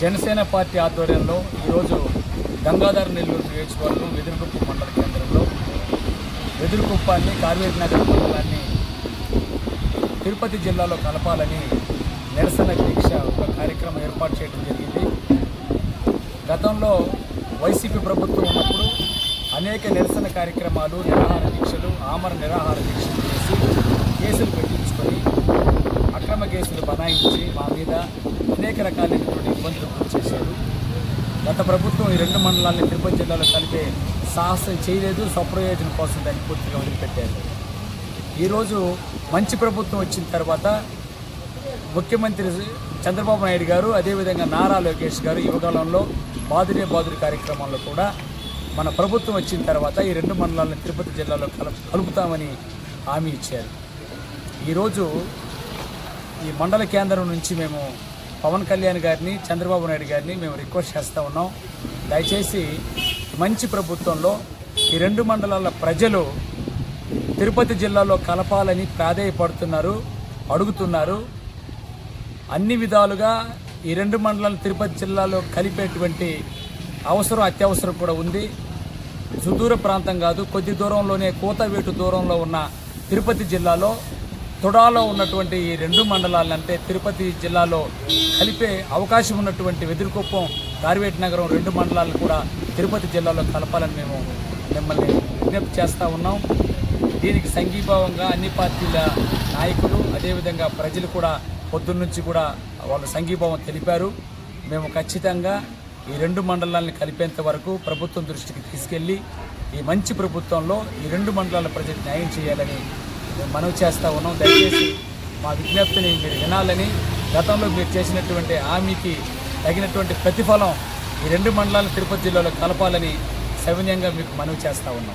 Janasena party ఆధ్వర్యంలో ఈరోజు గంగాధర నెల్లూరు నియోజకవర్గం వెదురుకుప్ప మండల కేంద్రంలో వెదురుకుప్పాన్ని కార్వేటి నగర్ మండలాన్ని తిరుపతి జిల్లాలో కలపాలని నిరసన దీక్ష ఒక కార్యక్రమం ఏర్పాటు చేయడం జరిగింది. గతంలో వైసీపీ ప్రభుత్వం ఉన్నప్పుడు అనేక నిరసన కార్యక్రమాలు నిరాహార దీక్షలు ఆమర నిరాహార దీక్షలు చేసి కేసులు పెట్టించుకొని కేసులు బనాయించి మా మీద అనేక రకాలైనటువంటి ఇబ్బందులు గురి చేశారు. గత ప్రభుత్వం ఈ రెండు మండలాన్ని తిరుపతి జిల్లాలో కలిపే సాహసం చేయలేదు స్వప్రయోజనం కోసం దాన్ని పూర్తిగా వదిలిపెట్టారు. ఈరోజు మంచి ప్రభుత్వం వచ్చిన తర్వాత ముఖ్యమంత్రి చంద్రబాబు నాయుడు గారు అదేవిధంగా నారా లోకేష్ గారు యువకాలంలో బాదురే బాదురి కార్యక్రమంలో కూడా మన ప్రభుత్వం వచ్చిన తర్వాత ఈ రెండు మండలాలను తిరుపతి జిల్లాలో కలుపుతామని హామీ ఇచ్చారు. ఈరోజు ఈ మండల కేంద్రం నుంచి మేము పవన్ కళ్యాణ్ గారిని చంద్రబాబు నాయుడు గారిని మేము రిక్వెస్ట్ చేస్తూ ఉన్నాం. దయచేసి మంచి ప్రభుత్వంలో ఈ రెండు మండలాల ప్రజలు తిరుపతి జిల్లాలో కలపాలని ప్రాధేయపడుతున్నారు అడుగుతున్నారు. అన్ని విధాలుగా ఈ రెండు మండలాలు తిరుపతి జిల్లాలో కలిపేటువంటి అవసరం అత్యవసరం కూడా ఉంది. సుదూర ప్రాంతం కాదు కొద్ది దూరంలోనే కోతవేటు దూరంలో ఉన్న తిరుపతి జిల్లాలో తుడాలో ఉన్నటువంటి ఈ రెండు మండలాలు అంటే తిరుపతి జిల్లాలో కలిపే అవకాశం ఉన్నటువంటి వెదురుకొప్పం కార్వేట్ నగరం రెండు మండలాలు కూడా తిరుపతి జిల్లాలో కలపాలని మేము మిమ్మల్ని విజ్ఞప్తి చేస్తూ ఉన్నాం. దీనికి సంఘీభావంగా అన్ని పార్టీల నాయకులు అదేవిధంగా ప్రజలు కూడా పొద్దున్నుంచి కూడా వాళ్ళు సంఘీభావం తెలిపారు. మేము ఖచ్చితంగా ఈ రెండు మండలాలను కలిపేంత వరకు ప్రభుత్వం దృష్టికి తీసుకెళ్ళి ఈ మంచి ప్రభుత్వంలో ఈ రెండు మండలాల ప్రజలకు న్యాయం చేయాలని మనవి చేస్తూ ఉన్నాం. దయచేసి మా విజ్ఞప్తిని మీరు వినాలని గతంలో మీరు చేసినటువంటి హామీకి తగినటువంటి ప్రతిఫలం ఈ రెండు మండలాలు తిరుపతి జిల్లాలో కలపాలని సవినయంగా మీకు మనవి చేస్తూ ఉన్నాం.